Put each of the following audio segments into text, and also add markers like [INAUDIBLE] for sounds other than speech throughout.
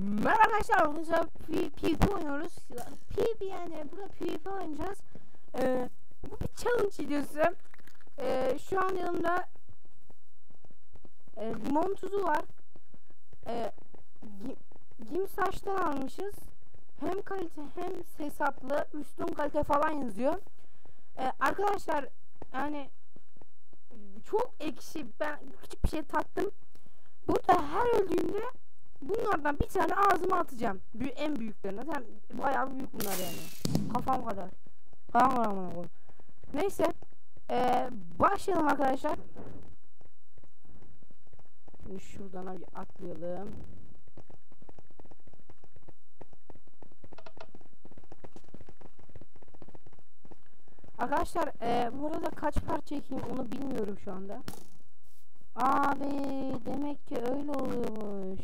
Merhaba arkadaşlar bugün size PvP oynuyoruz. PvP yani burada PvP oynayacağız. Ee, bu bir challenge videosu. Ee, şu an yanımda e, limon tuzu var. Ee, Gim saçtan almışız. Hem kalite hem hesaplı üstün kalite falan yazıyor. Ee, arkadaşlar yani çok ekşi ben küçük bir şey tattım. Burada her öldüğümde bunlardan bir tane ağzıma atacağım. Büyü en büyüklerinden. Zaten bayağı büyük bunlar yani. Kafam kadar. Kafam kadar. Neyse. Ee, başlayalım arkadaşlar. Şimdi şuradan bir atlayalım. Arkadaşlar e, burada kaç parça çekeyim onu bilmiyorum şu anda. Abi demek ki öyle oluyormuş.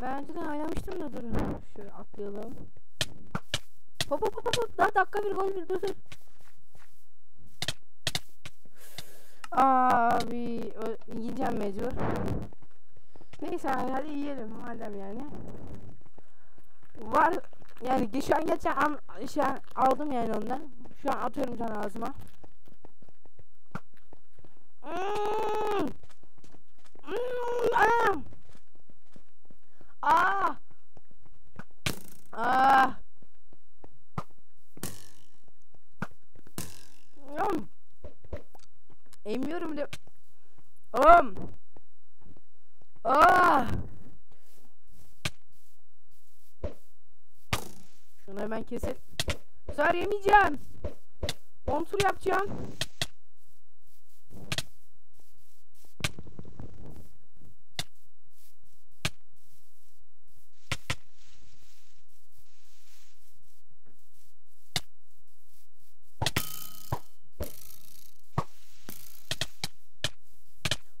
Ben önceden oynamıştım da durun. Şöyle atlayalım. Hop hop hop hop. Daha dakika bir gol bir dur. Abi yiyeceğim mecbur. Neyse hadi yiyelim madem yani. Var yani şu an geçen an şu an aldım yani ondan. Şu an atıyorum can ağzıma. Mm. Mm, anam. Ah. Ah. Yum. Emiyorum de. Um. Ah. Şunu hemen kesin. Sefer yemeyeceğim. 10 tur yapacağım.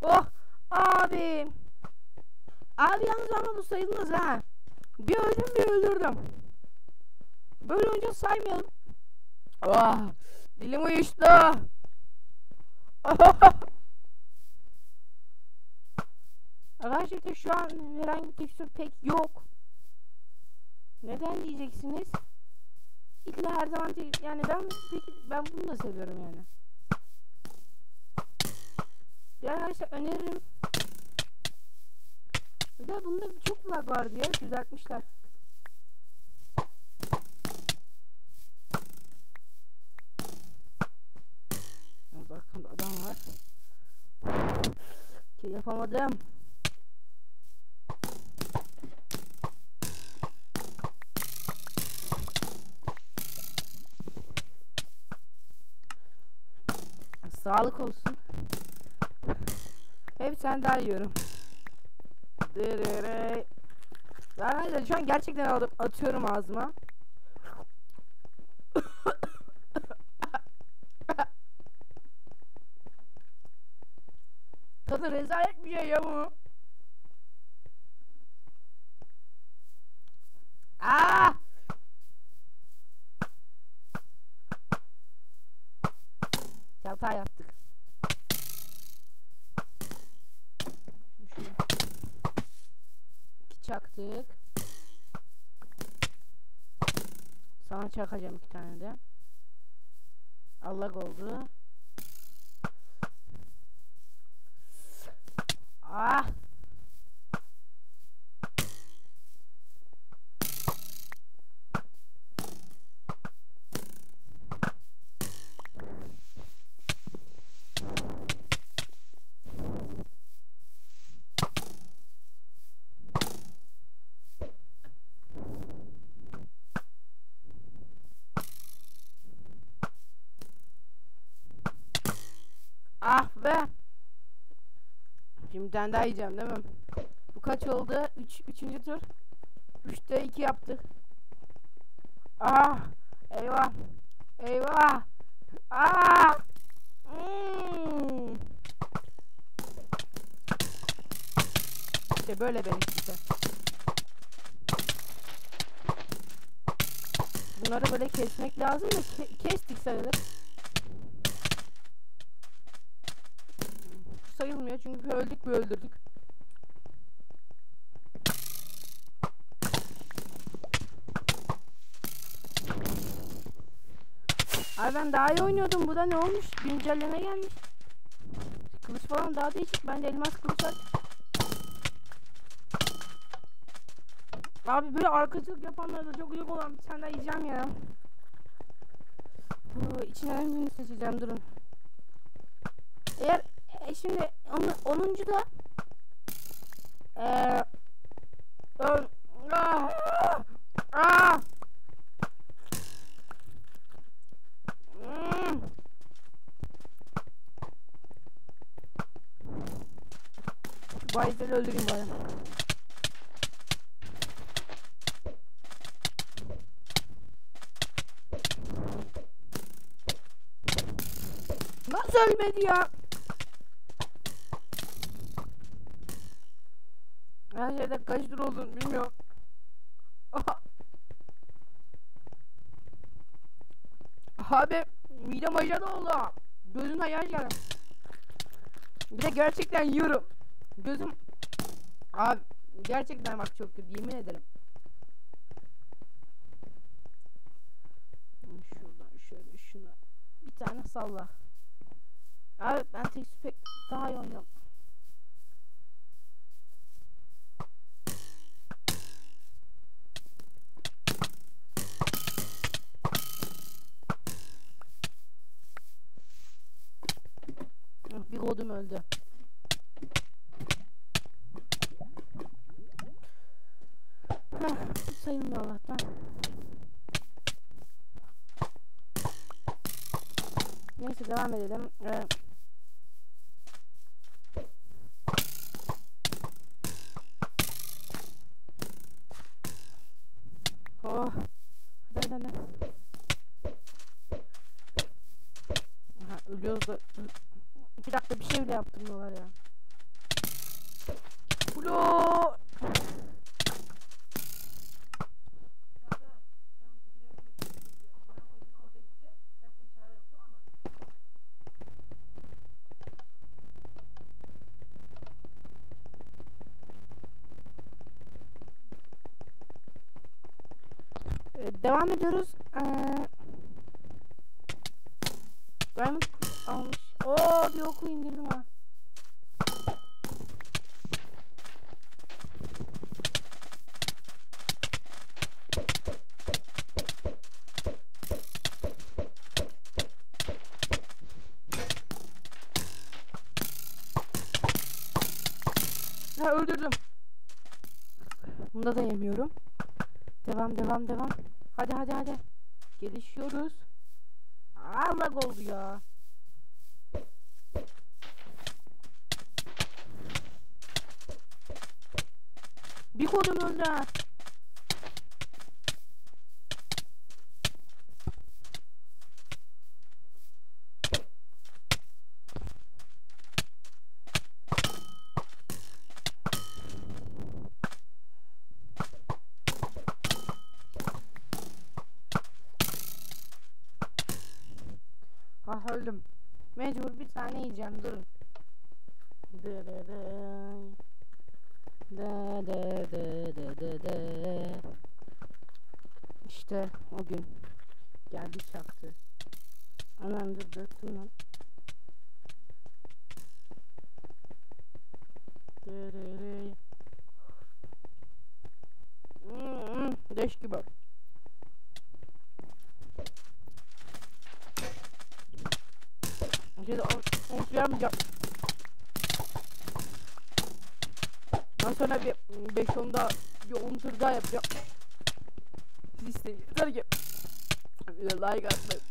Oh abi. Yalnız ama bu sayılmaz ha. Bir öldüm bir öldürdüm. Böyle önce saymayalım. Ah, dilim uyuştu. [LAUGHS] Arkadaşlar şu an herhangi tekstür pek yok. Neden diyeceksiniz? İlla her zaman yani ben peki ben bunu da seviyorum yani. Ya arkadaşlar öneririm. Bir bunda çok lag vardı ya düzeltmişler. Arkamda adam var. Ki yapamadım. Sağlık olsun. Hep sen daha yiyorum. Dırırı. Arkadaşlar şu an gerçekten aldım, atıyorum ağzıma. [LAUGHS] Tadı rezalet bir şey ya bu. Aa! Hata yaptık. Şunu şöyle. Çaktık. Sana çakacağım iki tane de. Allah oldu. Ah be! Şimdi bir tane daha yiyeceğim değil mi? Bu kaç oldu? 3 üç, üçüncü tur. 3'te 2 yaptık. Ah! Eyvah! Eyvah! Ah! Hmm. İşte böyle ben işte. Bunları böyle kesmek lazım da ke- kestik sayılır. gibi öldük ve öldürdük. Ay ben daha iyi oynuyordum. Bu da ne olmuş? Güncelleme gelmiş. Kılıç falan daha değişik. Ben de elmas kılıç at. Abi böyle arkacılık yapanlara da çok uyuk olan bir tane daha yiyeceğim ya. Bu içinden birini seçeceğim durun. Eğer e, şimdi on, 10. da eee e, ah, ah, hmm. Şu bayizleri öldüreyim bari. Nasıl ölmedi ya? Her şeyde kaç lira olduğunu bilmiyorum. Abi midem aşağıda oldu. Gözüm hayal geldi. Bir de gerçekten yiyorum. Gözüm Abi gerçekten bak çok kötü yemin ederim. Şuradan şöyle şuna bir tane salla. Abi ben tek pek daha iyi oynuyorum. Bir kodum öldü. Heh, sayılmıyor Allah'tan. Neyse devam edelim. Ee, oh. Hadi hadi hadi. Aha, ölüyoruz da. Bir dakika bir şey bile yaptırmıyorlar ya. Ulo! Ee, devam ediyoruz. Ee, Diamond almış. Oo bir oku indirdim ha. Ha öldürdüm. Bunda da yemiyorum. Devam devam devam. Hadi hadi hadi. Gelişiyoruz. Aa lag oldu ya. Bir kodum öldü ha. Ah öldüm. Mecbur bir tane yiyeceğim durun. İşte o gün geldi çaktı. Anam dur döktüm lan. Dırırıy. Hmm, gibi. Şimdi unutlayamayacağım. Ondan sonra bir 5-10 daha bir 10 tur daha yapacağım. İsteyin. Yeter ki bir de like atmayın.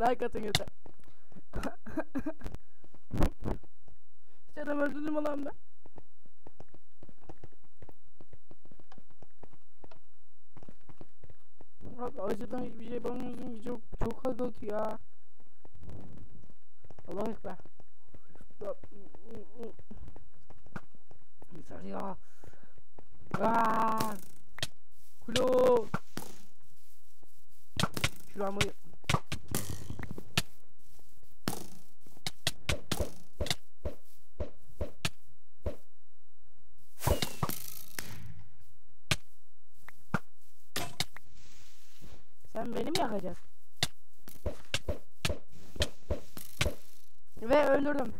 Like atın yeter. [LAUGHS] Hiç adam öldürdüm lan ben. Abi acıdan hiçbir şey yapamıyorsun ki çok çok hagot ya. Allah ekber. Yeter ya. Aaaa. Kulo. Şuramı Sen beni mi yakacaksın? Ve öldürdüm.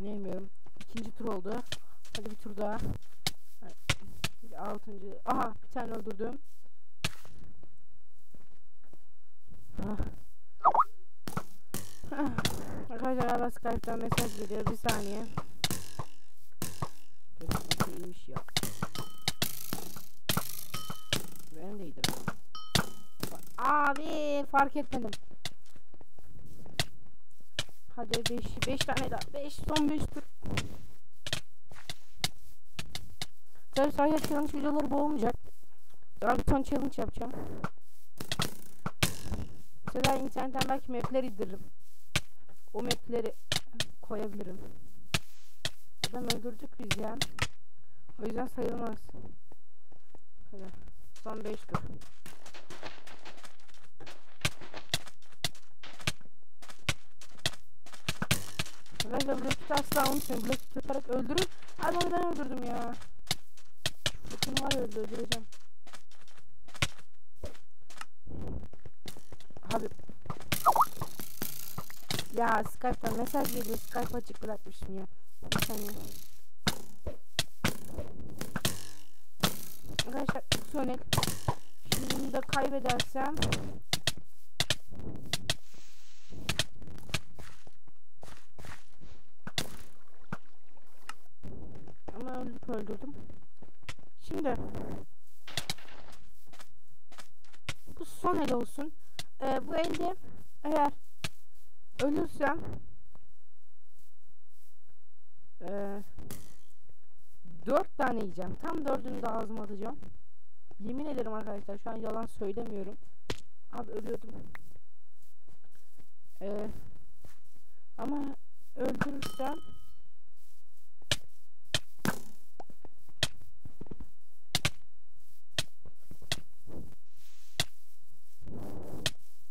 Bilmiyorum. İkinci tur oldu. Hadi bir tur daha. Altıncı. Aha bir tane öldürdüm. Ah. Ah. Arkadaşlar mesaj geliyor. Bir saniye. Fark etmedim. Hadi 5 5 tane daha. 5 son 5 tur. Tabii sadece challenge videoları bir ton challenge yapacağım. Mesela internetten belki mapler indiririm. O mapleri koyabilirim. Adam öldürdük biz ya. O yüzden sayılmaz. Hadi. Son 5 tur. Arkadaşlar Blackit'i asla unutmayın. Blackit yaparak öldürün. Hadi onu ben öldürdüm ya. Bakın var ya öldü öldüreceğim. Abi. Ya Skype'dan mesaj geliyor. Skype açık bırakmışım ya. Bir saniye. Arkadaşlar Sonic. Şimdi bunu da kaybedersem Öldürdüm. Şimdi bu son el olsun. Ee, bu elde eğer ölürsem ee, dört tane yiyeceğim. Tam dördünü de ağzıma atacağım. Yemin ederim arkadaşlar şu an yalan söylemiyorum. Abi ölüyordum. Ee, ama öldürürsem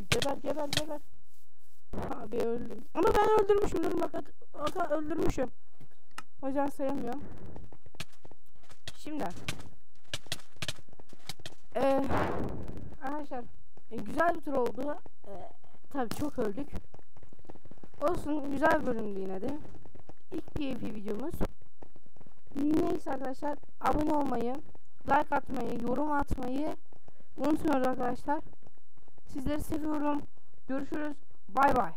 Geber geber geber. Abi öldüm. Ama ben öldürmüşüm. Dur bak, öldürmüşüm. O yüzden sayamıyorum. Şimdi. Ee, arkadaşlar e, güzel bir tur oldu. Ee, tabii çok öldük. Olsun güzel bölümdü yine de. İlk PvP videomuz. Neyse arkadaşlar abone olmayı, like atmayı, yorum atmayı unutmuyoruz arkadaşlar. Sizleri seviyorum. Görüşürüz. Bay bay.